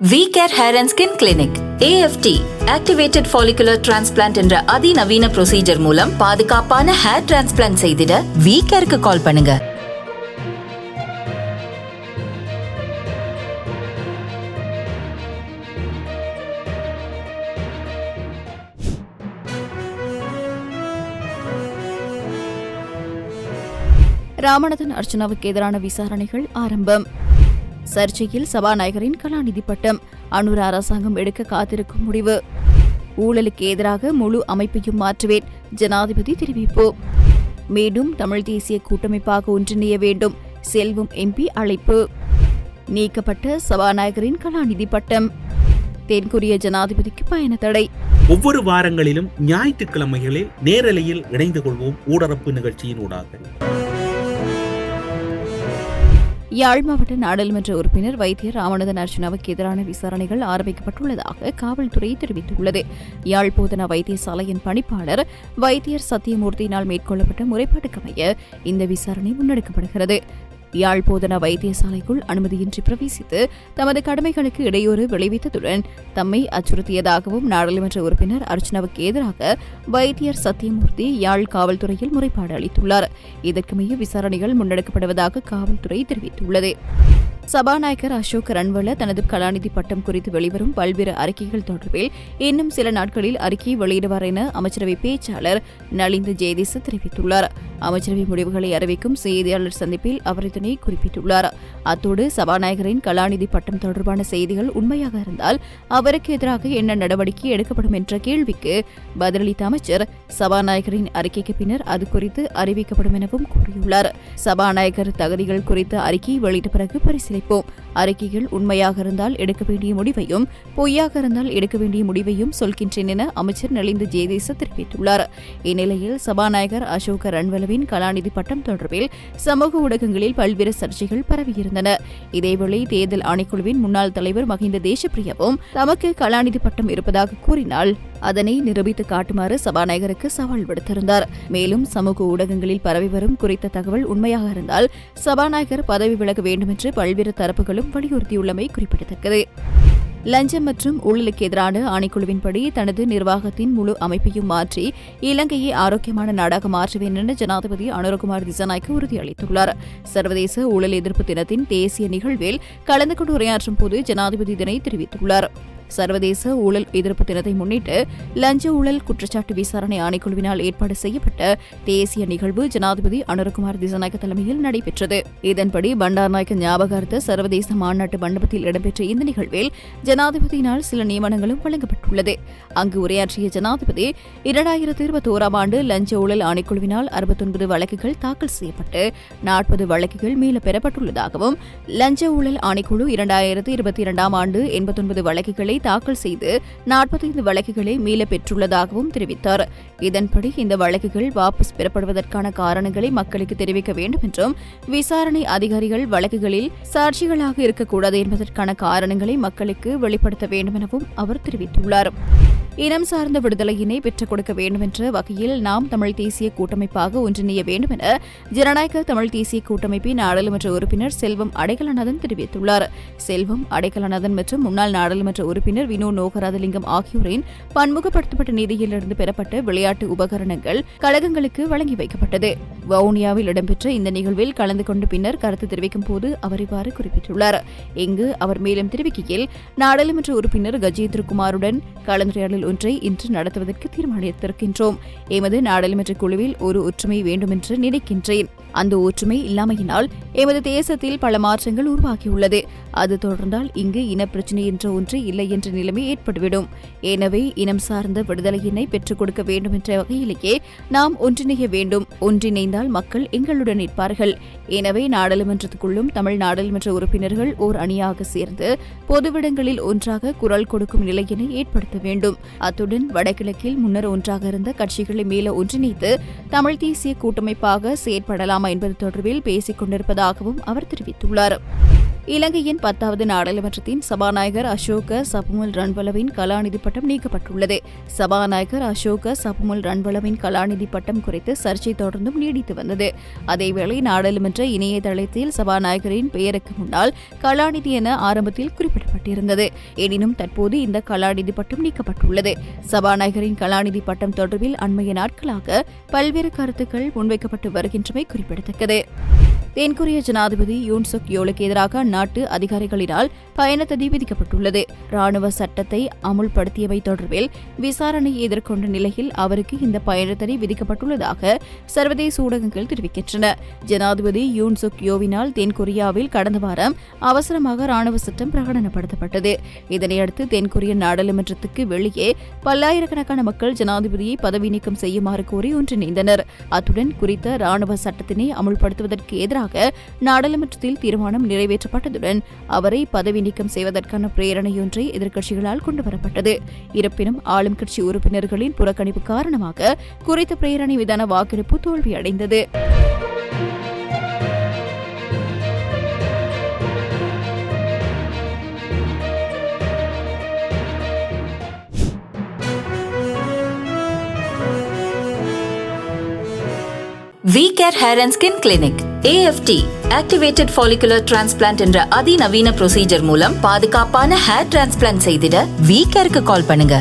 V care hair and skin clinic AFT activated follicular transplant என்ற அதிநவீன procedure மூலம் பாதுகாப்பான ஹேர் டிரான்ஸ்பிளான்ட் செய்திட வி கேருக்கு கால் பண்ணுங்க. ராமநாதன் அர்ச்சனாவுக்கு எதிரான விசாரணைகள் ஆரம்பம். சர்ச்சையில் சபாநாயகரின் கலாநிதி பட்டம். அனுர அரசாங்கம் எடுக்க காத்திருக்கும் முடிவு. ஊழலுக்கு எதிராக முழு அமைப்பையும் மாற்றுவேன். ஜனாதிபதி தெரிவிப்பு. மீண்டும் தமிழ் தேசிய கூட்டமைப்பாக ஒன்றிணைய வேண்டும். செல்வம் எம்பி அழைப்பு. நீக்கப்பட்ட சபாநாயகரின் கலாநிதி பட்டம். தென்கொரிய ஜனாதிபதிக்கு பயண தடை. ஒவ்வொரு வாரங்களிலும் ஞாயிற்றுக்கிழமைகளில் நேரலையில் இணைந்து கொள்வோம் ஊடரப்பு நிகழ்ச்சியின் ஊடாக. யாழ் மாவட்ட நாடாளுமன்ற உறுப்பினர் வைத்தியர் ராமநாதன் அர்ஜுனாவுக்கு எதிரான விசாரணைகள் ஆரம்பிக்கப்பட்டுள்ளதாக காவல்துறை தெரிவித்துள்ளது. யாழ் போதனா வைத்தியசாலையின் பணிப்பாளர் வைத்தியர் சத்தியமூர்த்தியினால் மேற்கொள்ளப்பட்ட முறைப்பாட்டுக்கமைய இந்த விசாரணை முன்னெடுக்கப்படுகிறது. யாழ் போதனா வைத்தியசாலைக்குள் அனுமதியின்றி பிரவேசித்து தமது கடமைகளுக்கு இடையூறு விளைவித்ததுடன் தம்மை அச்சுறுத்தியதாகவும் நாடாளுமன்ற உறுப்பினர் அர்ச்சனாவுக்கு எதிராக வைத்தியர் சத்தியமூர்த்தி யாழ் காவல்துறையில் முறைப்பாடு அளித்துள்ளார். இதற்குமைய விசாரணைகள் முன்னெடுக்கப்படுவதாக காவல்துறை தெரிவித்துள்ளது. சபாநாயகர் அசோக் ரன்வல தனது கலாநிதி பட்டம் குறித்து வெளிவரும் பல்வேறு அறிக்கைகள் தொடர்பில் இன்னும் சில நாட்களில் அறிக்கையை வெளியிடுவார் என அமைச்சரவை பேச்சாளர் நலிந்து ஜெயதீச தெரிவித்துள்ளார். அமைச்சரவை முடிவுகளை அறிவிக்கும் செய்தியாளர் சந்திப்பில் அவர் இதனை குறிப்பிட்டுள்ளார். அத்தோடு சபாநாயகரின் கலாநிதி பட்டம் தொடர்பான செய்திகள் உண்மையாக இருந்தால் அவருக்கு எதிராக என்ன நடவடிக்கை எடுக்கப்படும் என்ற கேள்விக்கு பதிலளித்த அமைச்சர் சபாநாயகரின் அறிக்கைக்கு பின்னர் அது குறித்து அறிவிக்கப்படும் எனவும் கூறியுள்ளார். சபாநாயகர் தகுதிகள் குறித்த அறிக்கை வெளியிட்ட பிறகு பரிசீலிப்போம். அறிக்கைகள் உண்மையாக இருந்தால் எடுக்க வேண்டிய முடிவையும் பொய்யாக இருந்தால் எடுக்க வேண்டிய முடிவையும் சொல்கின்றேன் என அமைச்சர் நலிந்து ஜெயதேச தெரிவித்துள்ளார். இந்நிலையில் சபாநாயகர் அசோக ரன்வலவின் கலாநிதி பட்டம் தொடர்பில் சமூக ஊடகங்களில் பல்வேறு சர்ச்சைகள் பரவியிருந்தன. இதேவேளை தேர்தல் ஆணைக்குழுவின் முன்னாள் தலைவர் மஹிந்த தேசப்பிரியவும் தமக்கு கலாநிதி பட்டம் இருப்பதாக கூறினால் அதனை நிரூபித்து காட்டுமாறு சபாநாயகருக்கு சவால் விடுத்திருந்தார். மேலும் சமூக ஊடகங்களில் பரவி வரும் குறித்த தகவல் உண்மையாக இருந்தால் சபாநாயகர் பதவி விலக வேண்டும் என்று பல்வேறு தரப்புகளும் வலியுறுத்தியுள்ளமை குறிப்பிடத்தக்கது. லஞ்சம் மற்றும் ஊழலுக்கு எதிரான ஆணைக்குழுவின்படி தனது நிர்வாகத்தின் முழு அமைப்பையும் மாற்றி இலங்கையை ஆரோக்கியமான நாடாக மாற்றுவேன் என ஜனாதிபதி அனுரகுமார் திசநாய்க்கு உறுதியளித்துள்ளார். சர்வதேச ஊழல் எதிர்ப்பு தினத்தின் தேசிய நிகழ்வில் கலந்து கொண்டு உரையாற்றும் போது ஜனாதிபதி இதனை தெரிவித்துள்ளார். சர்வதேச ஊழல் எதிர்ப்பு தினத்தை முன்னிட்டு லஞ்ச ஊழல் குற்றச்சாட்டு விசாரணை ஆணைக்குழுவினால் ஏற்பாடு செய்யப்பட்ட தேசிய நிகழ்வு ஜனாதிபதி அனுரகுமார் திசநாயக்க தலைமையில் நடைபெற்றது. இதன்படி பண்டார்நாயக்க ஞாபகார்த்த சர்வதேச மாநாட்டு மண்டபத்தில் இடம்பெற்ற இந்த நிகழ்வில் ஜனாதிபதியினால் சில நியமனங்களும் வழங்கப்பட்டுள்ளது. அங்கு உரையாற்றிய ஜனாதிபதி இரண்டாயிரத்தி இருபத்தி ஓராம் ஆண்டு லஞ்ச ஊழல் ஆணைக்குழுவினால் அறுபத்தொன்பது வழக்குகள் தாக்கல் செய்யப்பட்டு நாற்பது வழக்குகள் மீள பெறப்பட்டுள்ளதாகவும் லஞ்ச ஊழல் ஆணைக்குழு இரண்டாயிரத்தி இருபத்தி இரண்டாம் ஆண்டு எண்பத்தொன்பது வழக்குகளை தாக்கல் செய்து நாற்பத்தைந்து வழக்குகளை மீள பெற்றுள்ளதாகவும் தெரிவித்தார். இதன்படி இந்த வழக்குகள் வாபஸ் பெறப்படுவதற்கான காரணங்களை மக்களுக்கு தெரிவிக்க வேண்டும் என்றும் விசாரணை அதிகாரிகள் வழக்குகளில் சாட்சிகளாக இருக்கக்கூடாது என்பதற்கான காரணங்களை மக்களுக்கு வெளிப்படுத்த வேண்டும் எனவும் அவர் தெரிவித்துள்ளார். இனம் சார்ந்த விடுதலையினை பெற்றுக் கொடுக்க வேண்டும் என்ற வகையில் நாம் தமிழ் தேசிய கூட்டமைப்பாக ஒன்றிணைய வேண்டும் என ஜனநாயக தமிழ் தேசிய கூட்டமைப்பின் நாடாளுமன்ற உறுப்பினர் செல்வம் அடைக்கலநாதன் தெரிவித்துள்ளார். செல்வம் அடைக்கலநாதன் மற்றும் முன்னாள் நாடாளுமன்ற உறுப்பினர் வினோ நோகராதலிங்கம் ஆகியோரின் பன்முகப்படுத்தப்பட்ட நிதியிலிருந்து பெறப்பட்ட விளையாட்டு உபகரணங்கள் கழகங்களுக்கு வழங்கி வைக்கப்பட்டது. வவுனியாவில் இடம்பெற்ற இந்த நிகழ்வில் கலந்து கொண்டு பின்னர் கருத்து தெரிவிக்கும் போது அவர் இவ்வாறு குறிப்பிட்டுள்ளார். இங்கு அவர் மேலும் தெரிவிக்கையில் நாடாளுமன்ற உறுப்பினர் கஜேந்திரகுமாருடன் கலந்துரையாடல் ஒன்றை இன்று நடத்துவதற்கு தீர்மானித்திருக்கின்றோம். எமது நாடாளுமன்ற குழுவில் ஒரு ஒற்றுமை வேண்டுமென்று நினைக்கின்றேன். அந்த ஒற்றுமை இல்லாமையினால் எமது தேசத்தில் பல மாற்றங்கள் உருவாகியுள்ளது. அது தொடர்ந்தால் இங்கு இனப்பிரச்சினை என்ற ஒன்று இல்லை என்ற நிலைமை ஏற்பட்டுவிடும். எனவே இனம் சார்ந்த விடுதலையினை பெற்றுக் கொடுக்க வேண்டும் என்ற வகையிலேயே நாம் ஒன்றிணைய வேண்டும். ஒன்றிணைந்தால் மக்கள் எங்களுடன் நிற்பார்கள். எனவே நாடாளுமன்றத்துக்குள்ளும் தமிழ் நாடாளுமன்ற உறுப்பினர்கள் ஓர் அணியாக சேர்ந்து பொதுவிடங்களில் ஒன்றாக குரல் கொடுக்கும் நிலையினை ஏற்படுத்த வேண்டும். அத்துடன் வடகிழக்கில் முன்னர் ஒன்றாக இருந்த கட்சிகளை மேல ஒன்றிணைத்து தமிழ் தேசிய கூட்டமைப்பாக செயற்படலாம். என்பது தொடர்பில் பேசிக் கொண்டிருப்பதாகவும் அவர் தெரிவித்துள்ளார். இலங்கையின் பத்தாவது நாடாளுமன்றத்தின் சபாநாயகர் அசோக சபுமுல் ரன்வலவின் கலாநிதி பட்டம் நீக்கப்பட்டுள்ளது. சபாநாயகர் அசோக சபுமுல் ரன்வலவின் கலாநிதி பட்டம் குறித்து சர்ச்சை தொடர்ந்தும் நீடித்து வந்தது. அதேவேளை நாடாளுமன்ற இணையதளத்தில் சபாநாயகரின் பெயருக்கு முன்னால் கலாநிதி என ஆரம்பத்தில் குறிப்பிடப்பட்டிருந்தது. எனினும் தற்போது இந்த கலாநிதி பட்டம் நீக்கப்பட்டுள்ளது. சபாநாயகரின் கலாநிதி பட்டம் தொடர்பில் அண்மைய நாட்களாக பல்வேறு கருத்துக்கள் முன்வைக்கப்பட்டு வருகின்றமை குறிப்பிடத்தக்கது. தென்கொரிய ஜனாதிபதி யூன் சுக் யோலுக்கு எதிராக அந்நாட்டு அதிகாரிகளினால் பயண தடை விதிக்கப்பட்டுள்ளது. ராணுவ சட்டத்தை அமுல்படுத்தியவை தொடர்பில் விசாரணை எதிர்கொண்ட நிலையில் அவருக்கு இந்த பயண தடை விதிக்கப்பட்டுள்ளதாக சர்வதேச ஊடகங்கள் தெரிவிக்கின்றன. ஜனாதிபதி யூன் சுக் யோவினால் தென்கொரியாவில் கடந்த வாரம் அவசரமாக ராணுவ சட்டம் பிரகடனப்படுத்தப்பட்டது. இதனையடுத்து தென்கொரிய நாடாளுமன்றத்துக்கு வெளியே பல்லாயிரக்கணக்கான மக்கள் ஜனாதிபதியை பதவி நீக்கம் செய்யுமாறு கோரி ஒன்றிணைந்தனர். அத்துடன் குறித்த ராணுவ சட்டத்தினை அமுல்படுத்துவதற்கு எதிராக நாடாளுமன்றத்தில் தீர்மானம் நிறைவேற்றப்பட்டதுடன் அவரை பதவி நீக்கம் செய்வதற்கான பிரேரணையொன்றை எதிர்க்கட்சிகளால் கொண்டுவரப்பட்டது. இருப்பினும் ஆளும் கட்சி உறுப்பினர்களின் புறக்கணிப்பு காரணமாக குறித்த பிரேரணை மீதான வாக்கெடுப்பு தோல்வியடைந்தது. V care hair and skin clinic AFT activated follicular transplant என்ற அதிநவீன ப்ரொசீஜர் மூலம் பாதுகாப்பான ஹேர் டிரான்ஸ்பிளான்ட் செய்திட வீக்கருக்கு கால் பண்ணுங்க.